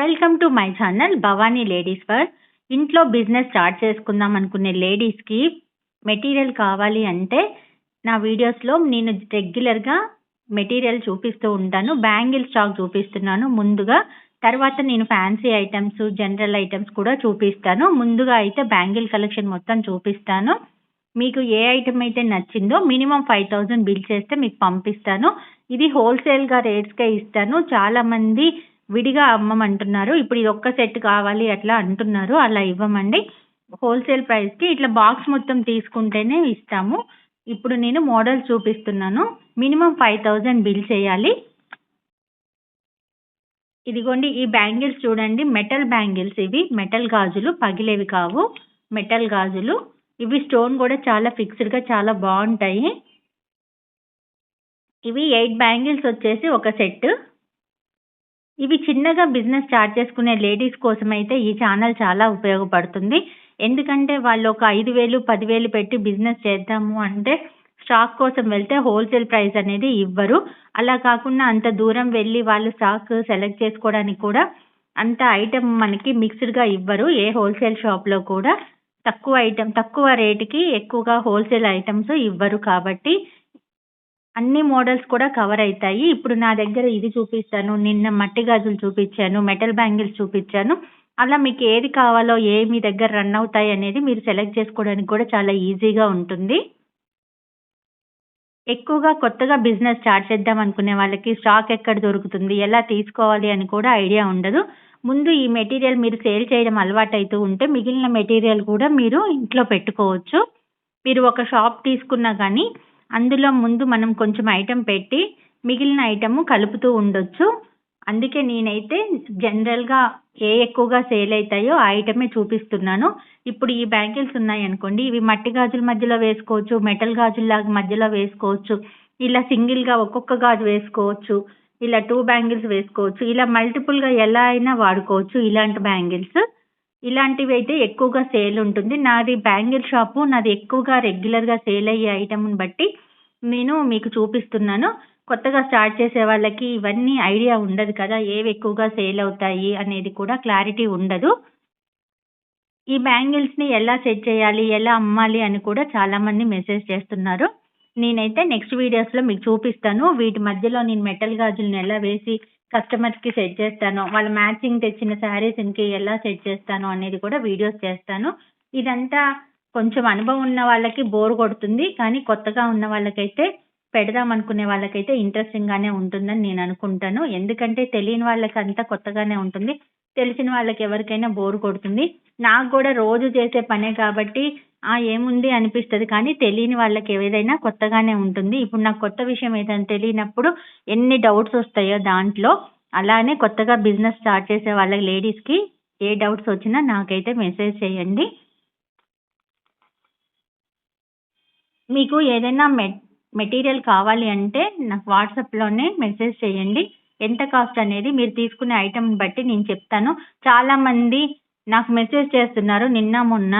Welcome to my channel Bhavani ladies for ఇంట్లో business start చేసుకుందాం అనుకునే లేడీస్కి మెటీరియల్ కావాలి అంటే నా వీడియోస్లో నేను రెగ్యులర్గా మెటీరియల్ చూపిస్తూ ఉంటాను. బ్యాంగిల్ స్టాక్ చూపిస్తున్నాను. ముందుగా తర్వాత నేను ఫ్యాన్సీ ఐటమ్స్ జనరల్ ఐటమ్స్ కూడా చూపిస్తాను. ముందుగా అయితే బ్యాంగిల్ కలెక్షన్ మొత్తం చూపిస్తాను. మీకు ఏ ఐటమ్ అయితే నచ్చిందో మినిమం ఫైవ్ థౌజండ్ బిల్ చేస్తే మీకు పంపిస్తాను. ఇది హోల్సేల్గా రేట్స్కే ఇస్తాను. చాలామంది విడిగా అమ్మమంటున్నారు. ఇప్పుడు ఇది ఒక్క సెట్ కావాలి అట్లా అంటున్నారు. అలా ఇవ్వమండి. హోల్సేల్ ప్రైస్కి ఇట్లా బాక్స్ మొత్తం తీసుకుంటేనే ఇస్తాము. ఇప్పుడు నేను మోడల్ చూపిస్తున్నాను. మినిమం ఫైవ్ థౌజండ్ బిల్ చేయాలి. ఇదిగోండి ఈ బ్యాంగిల్స్ చూడండి. మెటల్ బ్యాంగిల్స్ ఇవి. మెటల్ గాజులు. పగిలేవి కావు. మెటల్ గాజులు. ఇవి స్టోన్ కూడా చాలా ఫిక్స్డ్గా చాలా బాగుంటాయి. ఇవి ఎయిట్ బ్యాంగిల్స్ వచ్చేసి ఒక సెట్. ఇవి చిన్నగా బిజినెస్ స్టార్ట్ చేసుకునే లేడీస్ కోసం అయితే ఈ ఛానల్ చాలా ఉపయోగపడుతుంది. ఎందుకంటే వాళ్ళు ఒక ఐదు వేలు పదివేలు పెట్టి బిజినెస్ చేద్దాము అంటే స్టాక్ కోసం వెళ్తే హోల్సేల్ ప్రైస్ అనేది ఇవ్వరు. అలా కాకుండా అంత దూరం వెళ్ళి వాళ్ళు స్టాక్ సెలెక్ట్ చేసుకోవడానికి కూడా అంత ఐటెం మనకి మిక్స్డ్గా ఇవ్వరు. ఏ హోల్సేల్ షాప్లో కూడా తక్కువ ఐటెం తక్కువ రేటుకి ఎక్కువగా హోల్సేల్ ఐటమ్స్ ఇవ్వరు కాబట్టి అన్ని మోడల్స్ కూడా కవర్ అవుతాయి ఇప్పుడు నా దగ్గర ఇది చూపిస్తాను నిన్న మట్టి గాజులు చూపించాను మెటల్ బ్యాంగిల్స్ చూపించాను అలా మీకు ఏది కావాలో ఏ మీ దగ్గర రన్ అవుతాయి అనేది మీరు సెలెక్ట్ చేసుకోవడానికి కూడా చాలా ఈజీగా ఉంటుంది. ఎక్కువగా కొత్తగా బిజినెస్ స్టార్ట్ చేద్దాం అనుకునే వాళ్ళకి స్టాక్ ఎక్కడ దొరుకుతుంది ఎలా తీసుకోవాలి అని కూడా ఐడియా ఉండదు. ముందు ఈ మెటీరియల్ మీరు సేల్ చేయడం అలవాటు అవుతూ ఉంటే మిగిలిన మెటీరియల్ కూడా మీరు ఇంట్లో పెట్టుకోవచ్చు. మీరు ఒక షాప్ తీసుకున్నా కానీ అందులో ముందు మనం కొంచెం ఐటెం పెట్టి మిగిలిన ఐటెము కలుపుతూ ఉండొచ్చు. అందుకే నేనైతే జనరల్గా ఏ ఎక్కువగా సేల్ అవుతాయో ఆ ఐటమే చూపిస్తున్నాను. ఇప్పుడు ఈ బ్యాంగిల్స్ ఉన్నాయి అనుకోండి ఇవి మట్టి గాజుల మధ్యలో వేసుకోవచ్చు మెటల్ గాజుల్లాగా మధ్యలో వేసుకోవచ్చు ఇలా సింగిల్గా ఒక్కొక్క గాజు వేసుకోవచ్చు ఇలా టూ బ్యాంగిల్స్ వేసుకోవచ్చు ఇలా మల్టిపుల్గా ఎలా అయినా వాడుకోవచ్చు ఇలాంటి బ్యాంగిల్స్ ఇలాంటివి అయితే ఎక్కువగా సేల్ ఉంటుంది. నాది బ్యాంగిల్ షాపు నాది ఎక్కువగా రెగ్యులర్గా సేల్ అయ్యే ఐటమ్ని బట్టి నేను మీకు చూపిస్తున్నాను. కొత్తగా స్టార్ట్ చేసే వాళ్ళకి ఇవన్నీ ఐడియా ఉండదు కదా ఏవి ఎక్కువగా సేల్ అవుతాయి అనేది కూడా క్లారిటీ ఉండదు. ఈ బ్యాంగిల్స్ని ఎలా సెట్ చేయాలి ఎలా అమ్మాలి అని కూడా చాలామంది మెసేజ్ చేస్తున్నారు. నేనైతే నెక్స్ట్ వీడియోస్లో మీకు చూపిస్తాను. వీటి మధ్యలో నేను మెటల్ గాజులను ఎలా వేసి కస్టమర్స్కి సెట్ చేస్తాను వాళ్ళ మ్యాచింగ్ తెచ్చిన శారీస్కి ఎలా సెట్ చేస్తాను అనేది కూడా వీడియోస్ చేస్తాను. ఇదంతా కొంచెం అనుభవం ఉన్న వాళ్ళకి బోర్ కొడుతుంది. కానీ కొత్తగా ఉన్న వాళ్ళకైతే పెడదాం అనుకునే వాళ్ళకైతే ఇంట్రెస్టింగ్గానే ఉంటుందని నేను అనుకుంటాను. ఎందుకంటే తెలియని వాళ్ళకి అంతా కొత్తగానే ఉంటుంది. తెలిసిన వాళ్ళకి ఎవరికైనా బోర్ కొడుతుంది. నాకు కూడా రోజు చేసే పనే కాబట్టి ఆ ఏముంది? అనిపిస్తుంది. కానీ తెలియని వాళ్ళకి ఏదైనా కొత్తగానే ఉంటుంది. ఇప్పుడు నాకు కొత్త విషయం ఏదైనా తెలియనప్పుడు ఎన్ని డౌట్స్ వస్తాయో దాంట్లో. అలానే కొత్తగా బిజినెస్ స్టార్ట్ చేసే వాళ్ళ లేడీస్కి ఏ డౌట్స్ వచ్చినా నాకైతే మెసేజ్ చేయండి. మీకు ఏదైనా మె మెటీరియల్ కావాలి అంటే నాకు వాట్సాప్లోనే మెసేజ్ చేయండి. ఎంత కాస్ట్ అనేది మీరు తీసుకునే ఐటమ్ బట్టి నేను చెప్తాను. చాలామంది నాకు మెసేజ్ చేస్తున్నారు నిన్న మొన్న.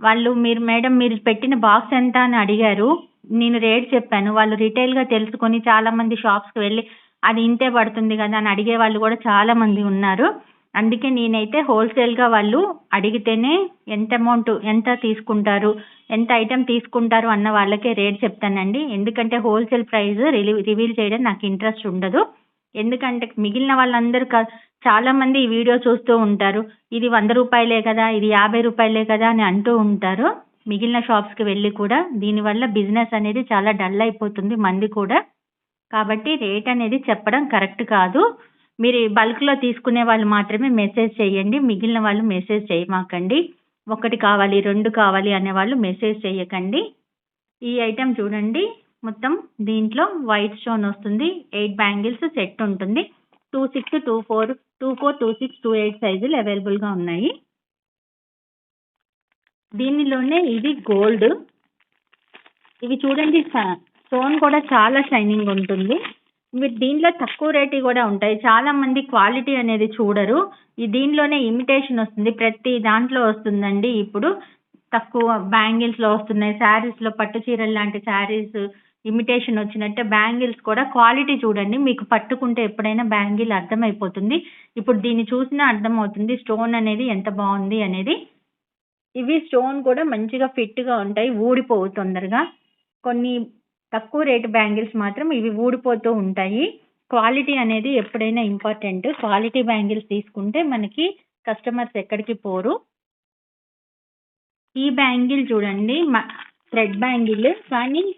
వాళ్ళు మీరు మేడం మీరు పెట్టిన బాక్స్ ఎంత అని అడిగారు. నేను రేట్ చెప్పాను. వాళ్ళు రిటైల్గా తెలుసుకొని చాలామంది షాప్స్కి వెళ్ళి అది ఇంతే పడుతుంది కదా అని అడిగే వాళ్ళు కూడా చాలామంది ఉన్నారు. అందుకే నేనైతే హోల్సేల్గా వాళ్ళు అడిగితేనే ఎంత అమౌంట్ ఎంత తీసుకుంటారు ఎంత ఐటెం తీసుకుంటారు అన్న వాళ్ళకే రేట్ చెప్తానండి. ఎందుకంటే హోల్సేల్ ప్రైస్ రివీల్ చేయడం నాకు ఇంట్రెస్ట్ ఉండదు. ఎందుకంటే మిగిలిన వాళ్ళందరూ క చాలామంది ఈ వీడియో చూస్తూ ఉంటారు. ఇది వంద రూపాయలే కదా ఇది యాభై రూపాయలే కదా అని అంటూ ఉంటారు. మిగిలిన షాప్స్కి వెళ్ళి కూడా దీనివల్ల బిజినెస్ అనేది చాలా డల్ అయిపోతుంది మంది కూడా. కాబట్టి రేట్ అనేది చెప్పడం కరెక్ట్ కాదు. మీరు బల్క్లో తీసుకునే వాళ్ళు మాత్రమే మెసేజ్ చేయండి. మిగిలిన వాళ్ళు మెసేజ్ చేయమాకండి. ఒకటి కావాలి రెండు కావాలి అనే వాళ్ళు మెసేజ్ చేయకండి. ఈ ఐటెం చూడండి. మొత్తం దీంట్లో వైట్ స్టోన్ వస్తుంది. ఎయిట్ బ్యాంగిల్స్ సెట్ ఉంటుంది. Two six two four two four two six two eight సైజులు అవైలబుల్గా ఉన్నాయి. దీనిలోనే ఇది గోల్డ్. ఇవి చూడండి స్టోన్ కూడా చాలా షైనింగ్ ఉంటుంది. మీరు దీంట్లో తక్కువ రేటు కూడా ఉంటాయి. చాలా మంది క్వాలిటీ అనేది చూడరు. ఈ దీనిలోనే ఇమిటేషన్ వస్తుంది. ప్రతి దాంట్లో వస్తుందండి. ఇప్పుడు తక్కువ బ్యాంగిల్స్లో వస్తున్నాయి. శారీస్లో పట్టు చీరలు లాంటి శారీస్ ఇమిటేషన్ వచ్చినట్టే బ్యాంగిల్స్ కూడా క్వాలిటీ చూడండి. మీకు పట్టుకుంటే ఎప్పుడైనా బ్యాంగిల్ అర్థమైపోతుంది. ఇప్పుడు దీన్ని చూసినా అర్థమవుతుంది స్టోన్ అనేది ఎంత బాగుంది అనేది. ఇవి స్టోన్ కూడా మంచిగా ఫిట్గా ఉంటాయి. ఊడిపోవు తొందరగా. కొన్ని తక్కువ రేటు బ్యాంగిల్స్ మాత్రం ఇవి ఊడిపోతూ ఉంటాయి. క్వాలిటీ అనేది ఎప్పుడైనా ఇంపార్టెంట్. క్వాలిటీ బ్యాంగిల్స్ తీసుకుంటే మనకి కస్టమర్స్ ఎక్కడికి పోరు. ఈ బ్యాంగిల్ చూడండి. Thread bangle. కానీ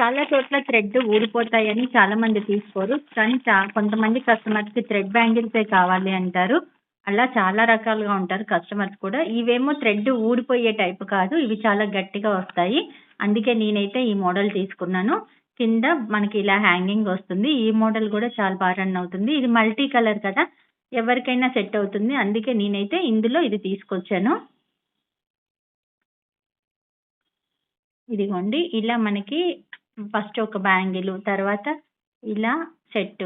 చాలా చోట్ల థ్రెడ్ ఊడిపోతాయని చాలా మంది తీసుకోరు. కానీ చా- కొంతమంది కస్టమర్స్కి థ్రెడ్ బ్యాంగిల్సే కావాలి అంటారు. అలా చాలా రకాలుగా ఉంటారు కస్టమర్స్ కూడా. ఇవేమో థ్రెడ్ ఊడిపోయే టైప్ కాదు. ఇవి చాలా గట్టిగా వస్తాయి. అందుకే నేనైతే ఈ మోడల్ తీసుకున్నాను. కింద మనకి ఇలా హ్యాంగింగ్ వస్తుంది. ఈ మోడల్ కూడా చాలా బాగా రన్ అవుతుంది. ఇది మల్టీ కలర్ కదా. ఎవరికైనా సెట్ అవుతుంది. అందుకే నేనైతే ఇందులో ఇది తీసుకొచ్చాను. ఇదిగోండి. ఇలా మనకి ఫస్ట్ ఒక బ్యాంగిల్ తర్వాత ఇలా సెట్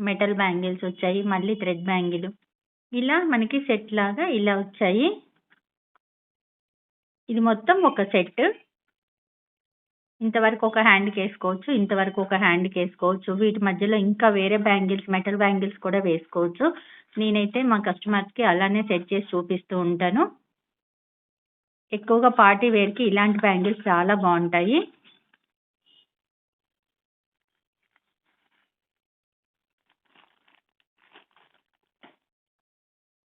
మెటల్ బ్యాంగిల్స్ వచ్చాయి. మళ్ళీ థ్రెడ్ బ్యాంగిల్. ఇలా మనకి సెట్ లాగా ఇలా వచ్చాయి. ఇది మొత్తం ఒక సెట్. ఇంతవరకు ఒక హ్యాండ్కి వేసుకోవచ్చు ఇంతవరకు ఒక హ్యాండ్కి వేసుకోవచ్చు వీటి మధ్యలో ఇంకా వేరే బ్యాంగిల్స్ మెటల్ బ్యాంగిల్స్ కూడా వేసుకోవచ్చు. నేనైతే మా కస్టమర్స్కి అలానే సెట్ చేసి చూపిస్తూ ఉంటాను. ఎక్కువగా పార్టీ వేర్కి ఇలాంటి బ్యాంగిల్స్ చాలా బాగుంటాయి.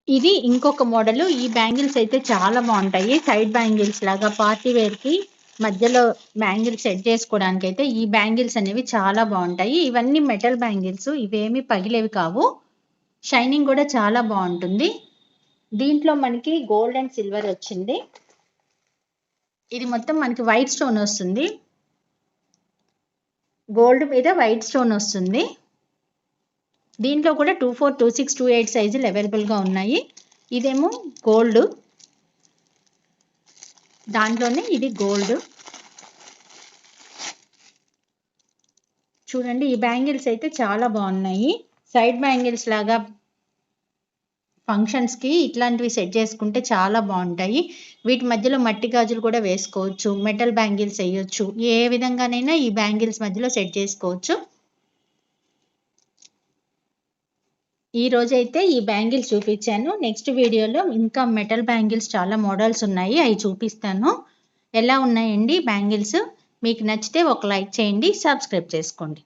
ఇది ఇంకొక మోడల్ ఈ బ్యాంగిల్స్ అయితే చాలా బాగుంటాయి. సైడ్ బ్యాంగిల్స్ లాగా పార్టీ వేర్కి మధ్యలో బ్యాంగిల్స్ సెట్ చేసుకోవడానికి అయితే ఈ బ్యాంగిల్స్ అనేవి చాలా బాగుంటాయి. ఇవన్నీ మెటల్ బ్యాంగిల్స్ ఇవేమి పగిలేవి కావు. షైనింగ్ కూడా చాలా బాగుంటుంది. దీంట్లో మనకి గోల్డ్ అండ్ సిల్వర్ వచ్చింది. ఇది మొత్తం మనకి వైట్ స్టోన్ వస్తుంది. గోల్డ్ మీద వైట్ స్టోన్ వస్తుంది. దీంట్లో కూడా two four two six two eight సైజులు అవైలబుల్గా ఉన్నాయి. ఇదేమో గోల్డ్. దాంట్లోనే ఇది గోల్డ్. చూడండి ఈ బ్యాంగిల్స్ అయితే చాలా బాగున్నాయి. సైడ్ బ్యాంగిల్స్ లాగా ఫంక్షన్స్కి ఇట్లాంటివి సెట్ చేసుకుంటే చాలా బాగుంటాయి. వీటి మధ్యలో మట్టి గాజులు కూడా వేసుకోవచ్చు మెటల్ బ్యాంగిల్స్ వేయొచ్చు. ఏ విధంగానైనా ఈ బ్యాంగిల్స్ మధ్యలో సెట్ చేసుకోవచ్చు. ఈ రోజైతే ఈ బ్యాంగిల్స్ చూపించాను. నెక్స్ట్ వీడియోలో ఇంకా మెటల్ బ్యాంగిల్స్ చాలా మోడల్స్ ఉన్నాయి. అవి చూపిస్తాను. ఎలా ఉన్నాయండి బ్యాంగిల్స్? మీకు నచ్చితే ఒక లైక్ చేయండి సబ్స్క్రైబ్ చేసుకోండి.